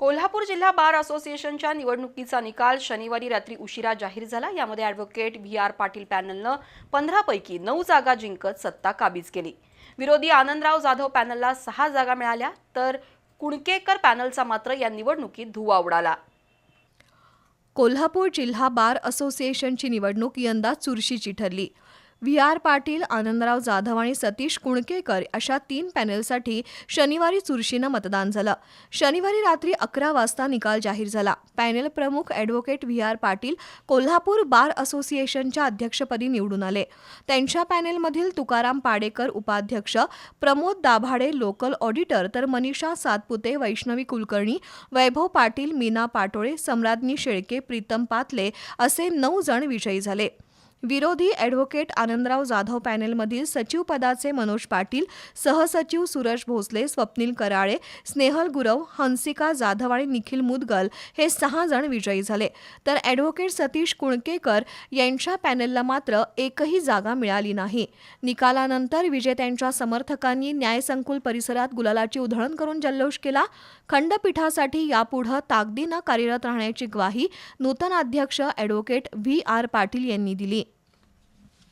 कोल्हापूर जिल्हा बार असोसिएशनच्या निवडणुकीचा निकाल शनिवारी रात्री उशिरा जाहीर झाला. यामध्ये ॲडव्होकेट व्ही आर पाटील पॅनलनं पंधरापैकी नऊ जागा जिंकत सत्ता काबीज केली. विरोधी आनंदराव जाधव पॅनलला सहा जागा मिळाल्या तर कुणकेकर पॅनलचा मात्र या निवडणुकीत धुवा उडाला. कोल्हापूर जिल्हा बार असोसिएशनची निवडणूक यंदा चुरशीची ठरली. व्ही आर पाटील आनंदराव जाधव आणि सतीश कुणकेकर अशा तीन पॅनेलसाठी शनिवारी चुरशीनं मतदान झालं. शनिवारी रात्री अकरा वाजता निकाल जाहीर झाला. पॅनेल प्रमुख advocate V R Patil Kolhapur bar असोसिएशनच्या अध्यक्षपदी निवडून आले. त्यांच्या पॅनेलमधील तुकाराम पाडेकर उपाध्यक्ष प्रमोद दाभाडे लोकल ऑडिटर तर मनीषा सातपुते वैष्णवी कुलकर्णी वैभव पाटील मीना पाटोळे सम्राज्ञी शेळके प्रीतम पातले असे नऊ जण विजयी झाले. विरोधी ॲडव्होकेट आनंदराव जाधव पॅनेलमधील सचिव पदाचे मनोज पाटील सहसचिव सुरज भोसले स्वप्नील कराळे स्नेहल गुरव हंसिका जाधव आणि निखिल मुदगल हे सहा जण विजयी झाले. तर ॲडव्होकेट सतीश कुणकेकर यांच्या पॅनेलला मात्र एकही जागा मिळाली नाही. निकालानंतर विजेत्यांच्या समर्थकांनी न्यायसंकुल परिसरात गुलालाची उधळण करून जल्लोष केला. खंडपीठासाठी यापुढं ताकदीनं कार्यरत राहण्याची ग्वाही नूतन अध्यक्ष ॲडव्होकेट व्ही आर पाटील यांनी दिली.